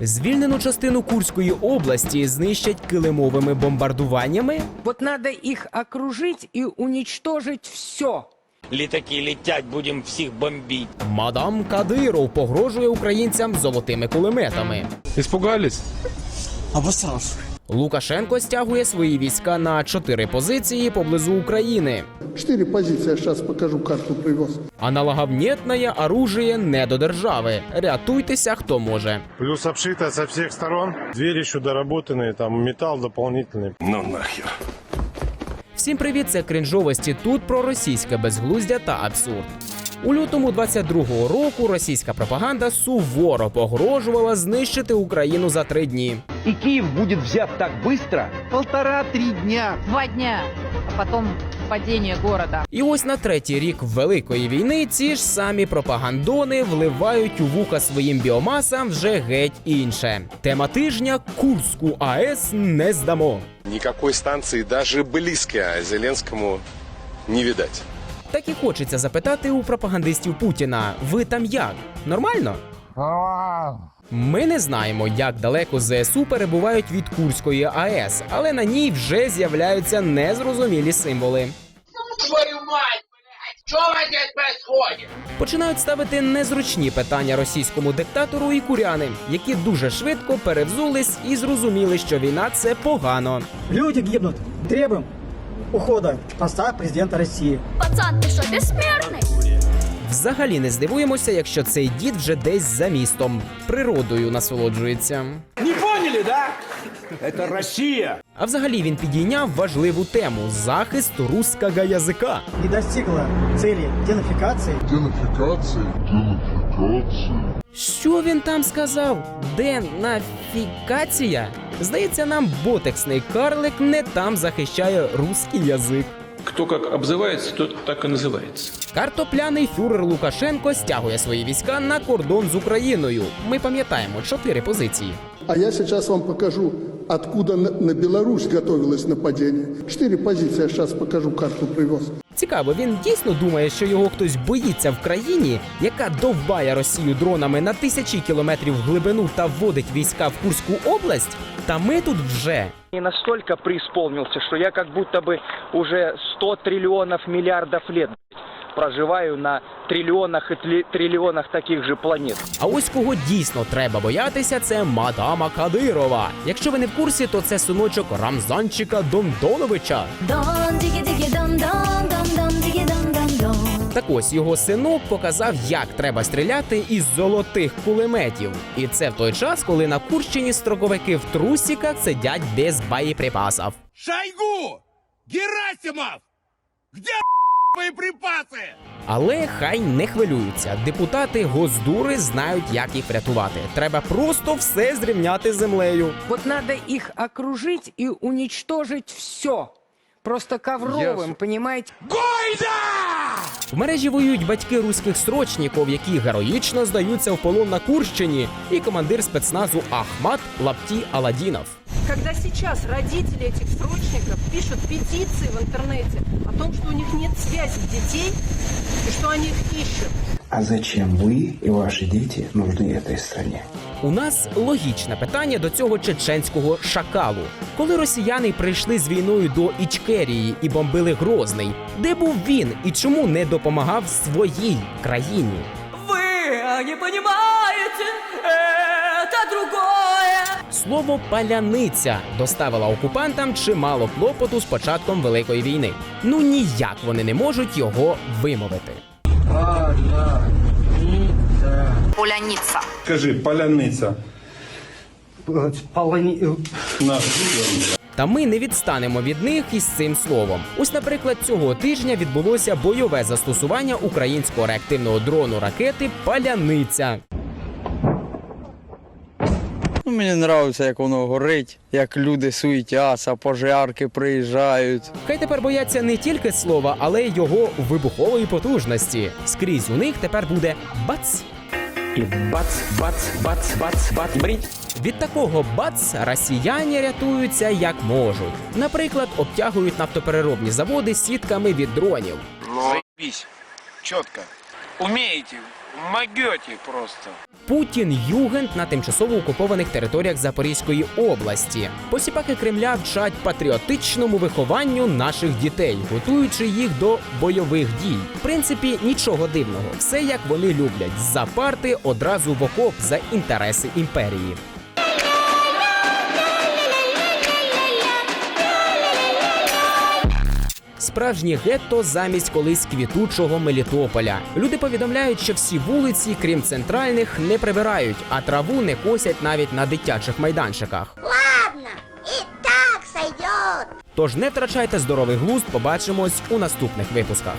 Звільнену частину Курської області знищать килимовими бомбардуваннями. От треба їх окружити і унічтожити все. Літаки літять, будемо всіх бомбити. Мадам Кадиров погрожує українцям золотими кулеметами. Іспугались? Обосрался. Лукашенко стягує свої війська на чотири позиції поблизу України. Четыре позиции, я сейчас покажу карту привез. Аналоговнєтне оружие не до держави. Рятуйтеся, хто може. Плюс обшито со всех сторон. Двери еще доработанные, там металл дополнительный. Всім привіт, це крінжовості тут про російське безглуздя та абсурд. У лютому 22-го року російська пропаганда суворо погрожувала знищити Україну за три дні. И Киев будет взят так быстро, Полтора-три дня. Два дня, а потом падение города. І ось на третій рік Великої війни ці ж самі пропагандони вливають у вуха своїм біомасам вже геть інше. Тема тижня Курську АЕС не здамо. Никакой станции даже близко Зеленскому не видать. Так і хочеться запитати у пропагандистів Путіна: ви там як? Нормально? Ми не знаємо, як далеко ЗСУ перебувають від Курської АЕС, але на ній вже з'являються незрозумілі символи. Починають ставити незручні питання російському диктатору і куряни, які дуже швидко перевзулись і зрозуміли, що війна це погано. Люди гибнут. Требуем ухода поста президента России. Пацан, ты что, бессмертный? Взагалі не здивуємося, якщо цей дід вже десь за містом природою насолоджується. Не поняли, да? Это Россия. А взагалі він підійняв важливу тему захист руського язика. Не достигла цели денацификации. Що він там сказав? Денафікація? Здається, нам ботексний карлик не там захищає руський язик. Кто как обзывается, тот так и называется. Картопляний фюрер Лукашенко стягує свої війська на кордон з Україною. Ми пам'ятаємо чотири позиції. А я сейчас вам покажу, откуда на, на Беларусь готовилось нападение. Четыре позиции, я сейчас покажу карту привез. Цікаво, він дійсно думає, що його хтось боїться в країні, яка довбає Росію дронами на тисячі кілометрів в глибину та вводить війська в Курську область. Та ми тут вже. не настолько преисполнился, что я как будто бы уже 100 триллионов миллиардов лет проживаю на триллионах и тли- триллионах таких же планет. А ось кого дійсно треба боятися, це мадама Кадирова. Якщо ви не в курсі, то це синочок Рамзанчика Дондоновича. Дон, Так ось його синок показав, як треба стріляти із золотих кулеметів. І це в той час, коли на Курщині строковики в трусіках сидять без боєприпасів. Шойгу! Герасимов! Где боєприпаси? Але хай не хвилюються. Депутати Госдури знають, як їх врятувати. Треба просто все зрівняти з землею. Вот надо их окружить и уничтожить все. Просто ковровым, понимаете? В мережі воюють батьки руських срочників, які героїчно здаються в полон на Курщині, і командир спецназу Ахмат Лапті Аладінов. Когда сейчас родители этих срочников пишут петиции в интернете о том, что у них нет связи детей и что они их ищут. А зачем вы и ваши дети нужны этой стране? У нас логічне питання до цього чеченського шакалу. Коли росіяни прийшли з війною до Ічкерії і бомбили Грозний, де був він і чому не допомагав своїй країні? Вы не понимаете, это другое. Слово паляниця доставила окупантам чимало клопоту з початком Великої війни. Ну ніяк вони не можуть його вимовити. Пуляница. Скажи, поляныца. Полони... Та ми не відстанемо від них із цим словом. Ось, наприклад, цього тижня відбулося бойове застосування українського реактивного дрону ракети Паляниця. Мені подобається, як воно горить, як люди суетяться, пожарки приїжджають. Хай тепер бояться не тільки слова, але й його вибухової потужності. Скрізь у них тепер буде бац. И бац, бац, бац, бац, бац, брить. Від такого бац росіяни рятуються як можуть. Наприклад, обтягують нафтопереробні заводи сітками від дронів. Ну, Заебись. Четко. Умеете, могете просто. Путін Югент на тимчасово окупованих територіях Запорізької області. Посіпаки Кремля вчать патріотичному вихованню наших дітей, готуючи їх до бойових дій. В принципі, нічого дивного. Все як вони люблять за парти одразу в окоп за інтереси імперії. Справжнє гетто замість колись квітучого Мелітополя. Люди повідомляють, що всі вулиці, крім центральних, не прибирають, а траву не косять навіть на дитячих майданчиках. Ладно, і так сойдет. Тож не втрачайте здоровий глузд, побачимось у наступних випусках.